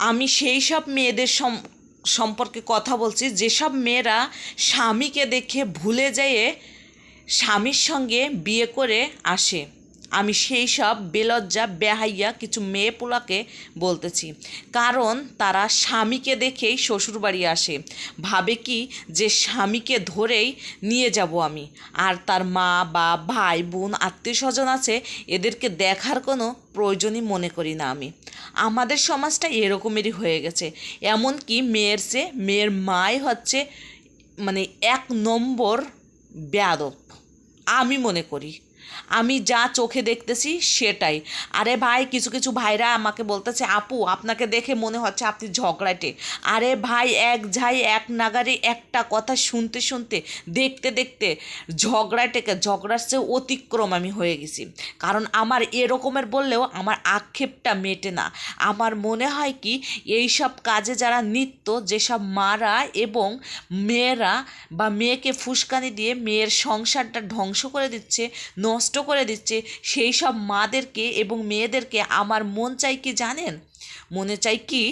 আমি সেই সব মেয়েদের সম- সম্পর্কে কথা বলছি, যেসব মেয়েরা স্বামীকে দেখে ভুলে যেয়ে স্বামীর সঙ্গে বিয়ে করে আসে। আমি সেই সব বেলজ্জা, বেহাইয়া কিছু মেয়ে পোলাকে বলতেছি। কারণ তারা স্বামীকে দেখেই শ্বশুরবাড়ি আসে। ভাবে কি যে স্বামীকে ধরেই নিয়ে যাব আমি। আর তার মা, বা ভাই, বোন আত্মীয় স্বজন আছে, এদেরকে দেখার কোনো প্রয়োজনই মনে করি না আমি। আমাদের সমাজটা এরকমেরই হয়ে গেছে। এমনকি মেয়ের চেয়ে মেয়ের মাই হচ্ছে মানে এক নম্বর বেয়াদব। আমি মনে করি। আমি যা চোখে দেখতেছি সেটাই। আরে ভাই, কিছু কিছু ভাইরা আমাকে বলতেছে, আপু, আপনাকে দেখে মনে হচ্ছে আপনি ঝগড়াটে। আরে ভাই, এক ঝাই, এক নাগারে একটা কথা শুনতে শুনতে, দেখতে দেখতে ঝগড়াটেকে ঝগড়ার চেয়ে অতিক্রম আমি হয়ে গেছি। কারণ আমার এরকমের বললেও আমার আক্ষেপটা মেটে না। আমার মনে হয় কি এই সব কাজে যারা নিত্য, যেসব মারা এবং মেয়েরা বা মেয়েকে ফুসকানি দিয়ে মেয়ের সংসারটা ধ্বংস করে দিচ্ছে নষ্ট করে দিচ্ছে, সেই সব মাদেরকে এবং মেয়েদেরকে আমার মন চাই কি জানেন? মনে চাই কি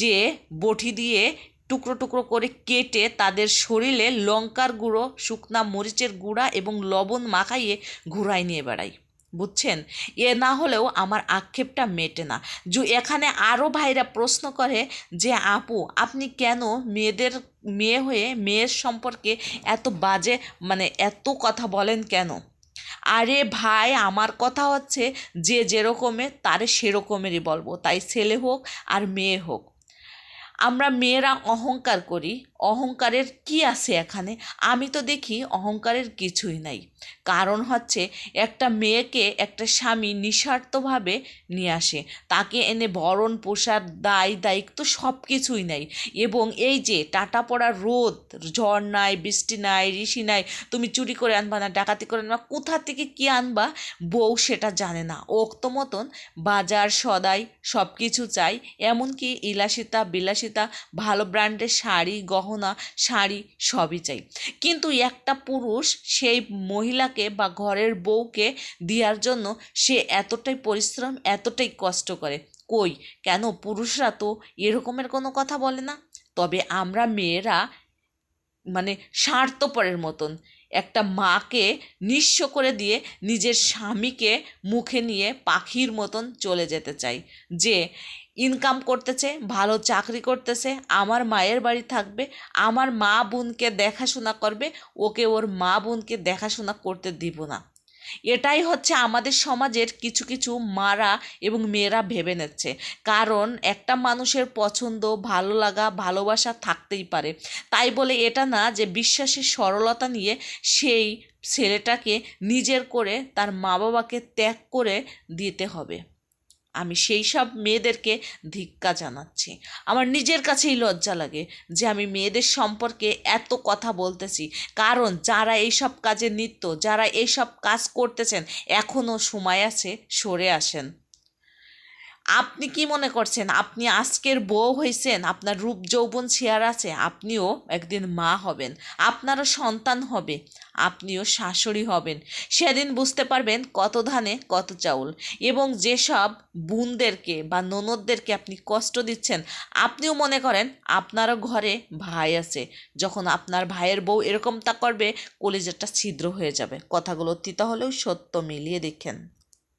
যে বটি দিয়ে টুকরো টুকরো করে কেটে তাদের শরীরে লঙ্কার গুঁড়ো, শুকনা মরিচের গুঁড়া এবং লবণ মাখাইয়ে ঘুরাই নিয়ে বেড়াই। বুঝছেন? এ না হলেও আমার আক্ষেপটা মেটে না। যে এখানে আরও ভাইরা প্রশ্ন করে যে, আপু, আপনি কেন মেয়েদের, মেয়ে হয়ে মেয়ের সম্পর্কে এত বাজে মানে এত কথা বলেন কেন? আরে ভাই, আমার কথা হচ্ছে যে যেরকমের তারে সেরকমেরই বলব। তাই ছেলে হোক আর মেয়ে হোক। আমরা মেয়েরা অহংকার করি। অহংকারের কি আছে এখানে? আমি তো দেখি অহংকারের কিছুই নাই। কারণ হচ্ছে একটা মেয়েকে একটা স্বামী নিঃস্বার্থভাবে নিয়ে আসে। তাকে এনে ভরণ, পোষার, দায়, দায়িত্ব সব কিছুই নাই। এবং এই যে টাটা পড়া রোদ, ঝড় নাই, বৃষ্টি নাই, ঋষি নাই, তুমি চুরি করে আনবা না, ডাকাতি করে আনবা, কোথা থেকে কি আনবা? বউ সেটা জানে না। ওক্ত মতন বাজার, সদাই সব কিছু চাই। এমনকি ইলাসিতা, বিলাসিতা ভালো ব্র্যান্ডের শাড়ি, গহনা, শাড়ি সবই চাই। কিন্তু একটা পুরুষ সেই মহিলাকে বা ঘরের বউকে দেওয়ার জন্য সে এতটাই পরিশ্রম, এতটাই কষ্ট করে। কই? কেন? পুরুষরা তো এরকমের কোনো কথা বলে না। তবে আমরা মেয়েরা মানে স্বার্থপরের মতন। একটা মাকে নিঃস্ব করে দিয়ে নিজের স্বামীকে মুখে নিয়ে পাখির মতন চলে যেতে চাই। যে ইনকাম করতেছে, ভালো চাকরি করতেছে, আমার মায়ের বাড়ি থাকবে, আমার মা বোনকে দেখাশোনা করবে, ওকে ওর মা বোনকে দেখাশোনা করতে দিব না। এটাই হচ্ছে আমাদের সমাজের কিছু কিছু মারা এবং মেয়েরা ভেবে নিচ্ছে। কারণ একটা মানুষের পছন্দ, ভালো লাগা, ভালোবাসা থাকতেই পারে। তাই বলে এটা না যে বিশ্বাসের সরলতা নিয়ে সেই ছেলেটাকে নিজের করে তার মা বাবাকে ত্যাগ করে দিতে হবে। আমি সেই সব মেয়েদেরকে ধিক্কা জানাচ্ছি। আমার নিজের কাছেই লজ্জা লাগে যে আমি মেয়েদের সম্পর্কে এত কথা বলতেছি। কারণ যারা এইসব কাজে নিত্য, যারা এইসব কাজ করতেছেন এখনও সময় আছে সরে আসেন। আপনি কি মনে করছেন? আপনি আজকের বউ হয়েছেন আপনার রূপ যৌবন শেয়ার আছে, আপনিও একদিন মা হবেন, আপনারও সন্তান হবে, আপনিও শাশুড়ি হবেন। সেদিন বুঝতে পারবেন কত ধানে কত চাউল এবং যেসব বোনদেরকে বা ননদদেরকে আপনি কষ্ট দিচ্ছেন, আপনিও মনে করেন আপনারও ঘরে ভাই আছে। যখন আপনার ভাইয়ের বউ এরকম তা করবে কলেজেরটা ছিদ্র হয়ে যাবে। কথাগুলো তিতা হলেও সত্য মিলিয়ে দেখেন।